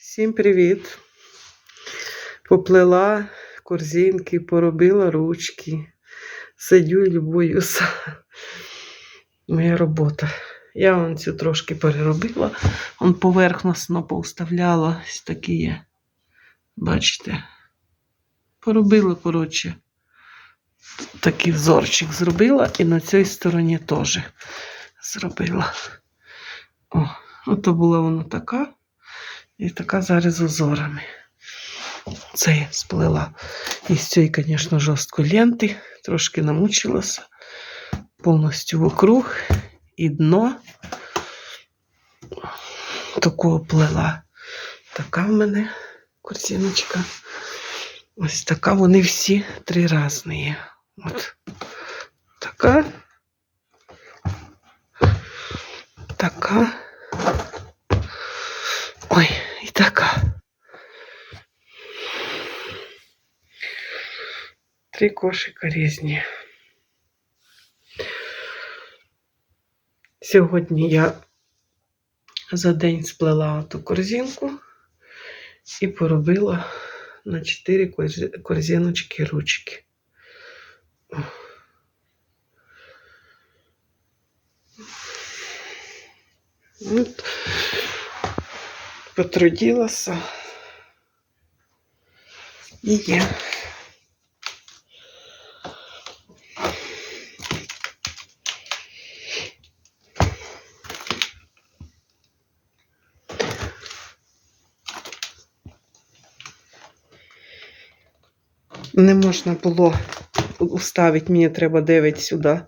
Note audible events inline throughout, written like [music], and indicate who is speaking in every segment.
Speaker 1: Всім привіт! Поплела корзинки, поробила ручки. Сидю і любуюся. Моя робота. Я вон цю трошки переробила. Он поверхносно повставляла. Ось такі є. Бачите? Поробила, коротше. Такий взорчик зробила і на цій стороні теж зробила. О, ото була вона така. І така зараз узорами. Це я сплела. Із цієї, звісно, жорстко ленти. Трошки намучилася. Повністю вокруг і дно. Таку плела. Така в мене корзиночка. Ось така вони всі три різні. От. Така. Ой, і така. Три кошика різні. Сьогодні я за день сплела ту корзинку і поробила на 4 корзиночки ручки. От. Потрудилася. І є. Не можна було уставити, мені треба 9 сюди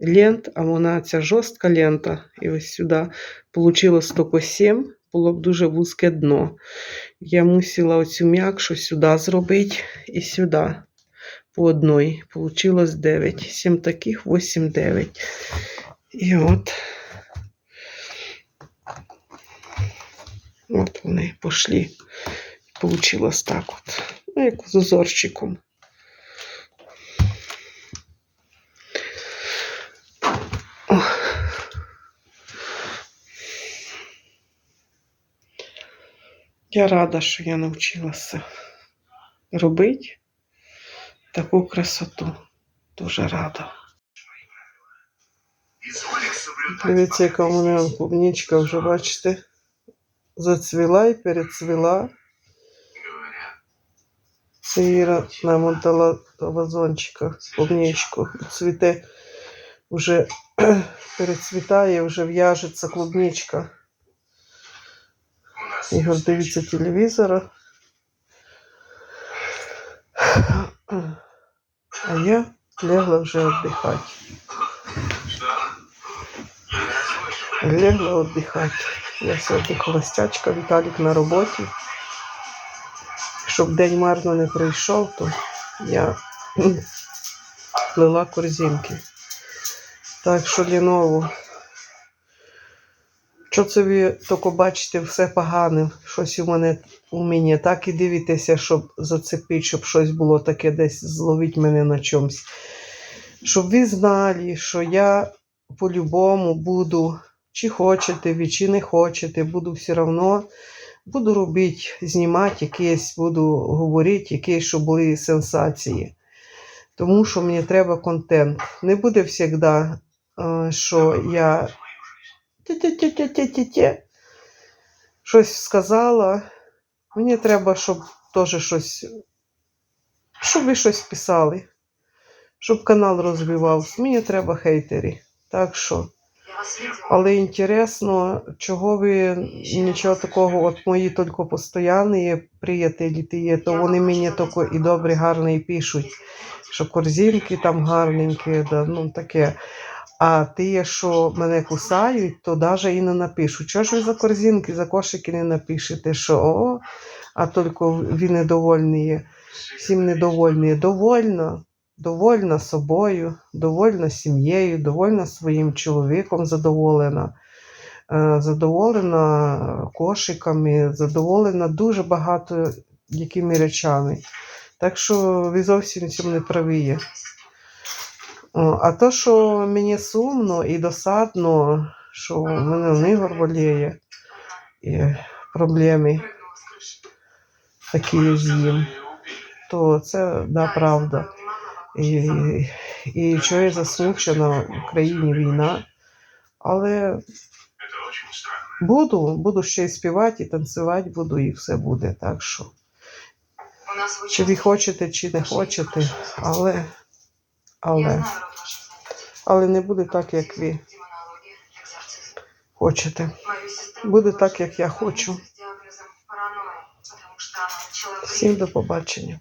Speaker 1: лент, а вона ця жорстка лента, і ось сюди Получилось тільки 7, було б дуже вузьке дно. Я мусила оцю м'якшу сюди зробити і сюди по одній. Получилось 9. 7 таких, 8, 9. І от. От вони пішли. Получилось так от. Ну, як з узорчиком. Я рада, що я навчилася робити таку красоту. Дуже рада. Дивіться, яка у мене клубничка вже, бачите, зацвіла і перецвіла. Іра нам отдала вазончика клубничку. Цвіте вже [clears throat] перецвітає, вже в'яжеться клубничка. Ігор дивиться телевізора. А я лягла вже віддихати. Лягла віддихати. Я сьогодні холостячка, Віталік на роботі. Щоб день марно не пройшов, то я плела корзинки. Так що ліново. Що це ви тільки бачите все погане, щось у мене у мені. Так і дивитеся, щоб зацепити, щоб щось було таке десь зловити мене на чомусь. Щоб ви знали, що я по-любому буду, чи хочете ви, чи не хочете, буду все одно, буду робити, знімати якісь, буду говорити, якісь, щоб були сенсації. Тому що мені треба контент. Не буде завжди, що я Щось сказала. Мені треба, щоб теж щось. Щоб ви щось писали. Щоб канал розвивався. Мені треба хейтери. Так що. Але інтересно, чого ви нічого такого, от мої тільки постійні приятелі є, то вони мені тільки і добре, гарне і пишуть, що корзинки там гарненькі, да, ну таке. А ті, що мене кусають, то навіть і не напишуть. Чого ж ви за корзинки, за кошики не напишете, що о, а тільки ви недовольні є. Всім недовольні. Довольна, довольна собою, довольна сім'єю, довольна своїм чоловіком, задоволена. Е, Задоволена кошиками, задоволена дуже багато якими речами. Так що ви зовсім цьому не праві. А то, що мені сумно і досадно, що в мене Ігор боліє, і проблеми. такі з'їм, то це да, правда. І, і що я засмучена в країні війна. Але буду, буду ще й співати, і танцювати буду, і все буде. Так що, чи ви хочете, чи не хочете, але, але, але не буде так, як ви хочете. Буде так, як я хочу. Всім до побачення.